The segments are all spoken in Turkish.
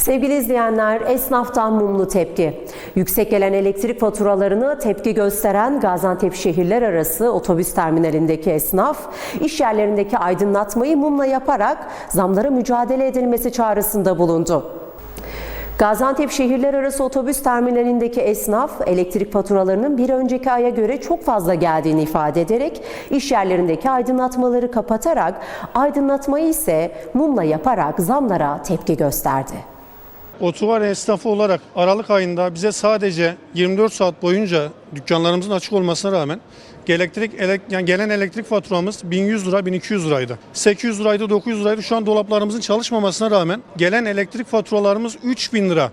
Sevgili izleyenler, esnaftan mumlu tepki. Yüksek gelen elektrik faturalarını tepki gösteren Gaziantep şehirler arası otobüs terminalindeki esnaf, iş yerlerindeki aydınlatmayı mumla yaparak zamlara mücadele edilmesi çağrısında bulundu. Gaziantep şehirler arası otobüs terminalindeki esnaf elektrik faturalarının bir önceki aya göre çok fazla geldiğini ifade ederek iş yerlerindeki aydınlatmaları kapatarak aydınlatmayı ise mumla yaparak zamlara tepki gösterdi. Otogar esnafı olarak Aralık ayında bize sadece 24 saat boyunca dükkanlarımızın açık olmasına rağmen elektrik elek- yani gelen elektrik faturamız 1100 lira 1200 liraydı. 800 liraydı 900 liraydı. Şu an dolaplarımızın çalışmamasına rağmen gelen elektrik faturalarımız 3000 lira.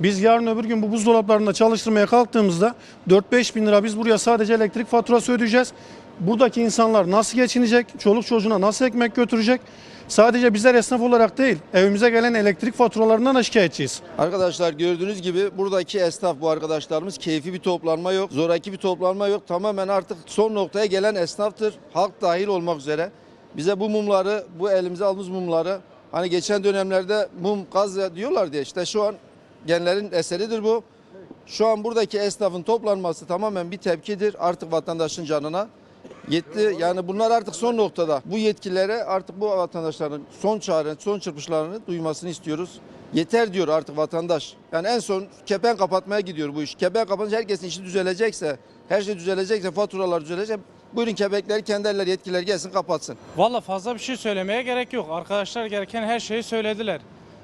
Biz yarın öbür gün bu buzdolaplarında çalıştırmaya kalktığımızda 4-5 bin lira biz buraya sadece elektrik faturası ödeyeceğiz. Buradaki insanlar nasıl geçinecek? Çoluk çocuğuna nasıl ekmek götürecek? Sadece bizler esnaf olarak değil, evimize gelen elektrik faturalarından da şikayetçiyiz. Arkadaşlar gördüğünüz gibi buradaki esnaf bu arkadaşlarımız keyfi bir toplanma yok, zoraki bir toplanma yok. Tamamen artık son noktaya gelen esnaftır. Halk dahil olmak üzere. Bize bu mumları, bu elimize aldığımız mumları hani geçen dönemlerde mum gaz diyorlar diye işte şu an genlerin eseridir bu. Şu an buradaki esnafın toplanması tamamen bir tepkidir artık vatandaşın canına. Yetti yani bunlar artık son noktada. Bu yetkililere artık bu vatandaşların son çare, son çırpışlarını duymasını istiyoruz. Yeter diyor artık vatandaş. Yani en son kepen kapatmaya gidiyor bu iş. Kepen kapatınca herkesin işi düzelecekse, her şey düzelecekse, faturalar düzelecek. Buyurun kepekleri kendi eller yetkililer gelsin kapatsın. Valla fazla bir şey söylemeye gerek yok. Arkadaşlar gereken her şeyi söylediler.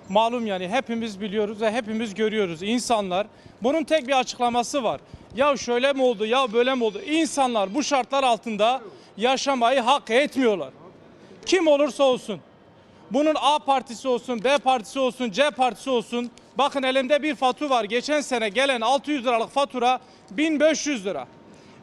Malum yani hepimiz biliyoruz ve hepimiz görüyoruz. İnsanlar bunun tek bir açıklaması var. Ya şöyle mi oldu ya böyle mi oldu? İnsanlar bu şartlar altında yaşamayı hak etmiyorlar. Kim olursa olsun. Bunun A partisi olsun, B partisi olsun, C partisi olsun. Bakın elimde bir fatura var. Geçen sene gelen 600 liralık fatura 1500 lira.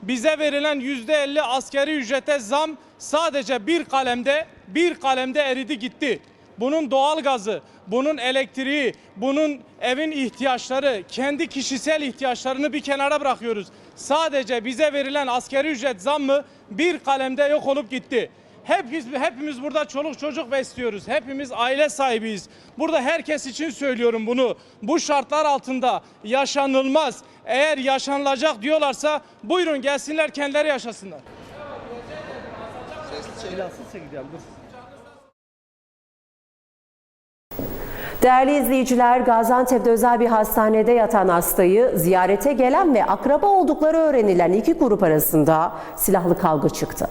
Bize verilen %50 askeri ücrete zam sadece bir kalemde bir kalemde eridi gitti. Bunun doğalgazı, bunun elektriği, bunun evin ihtiyaçları, kendi kişisel ihtiyaçlarını bir kenara bırakıyoruz. Sadece bize verilen askeri ücret zammı bir kalemde yok olup gitti. Hepimiz, hepimiz burada çoluk çocuk besliyoruz. Hepimiz aile sahibiyiz. Burada herkes için söylüyorum bunu. Bu şartlar altında yaşanılmaz. Eğer yaşanılacak diyorlarsa buyurun gelsinler kendileri yaşasınlar. Değerli izleyiciler, Gaziantep'te özel bir hastanede yatan hastayı ziyarete gelen ve akraba oldukları öğrenilen iki grup arasında silahlı kavga çıktı.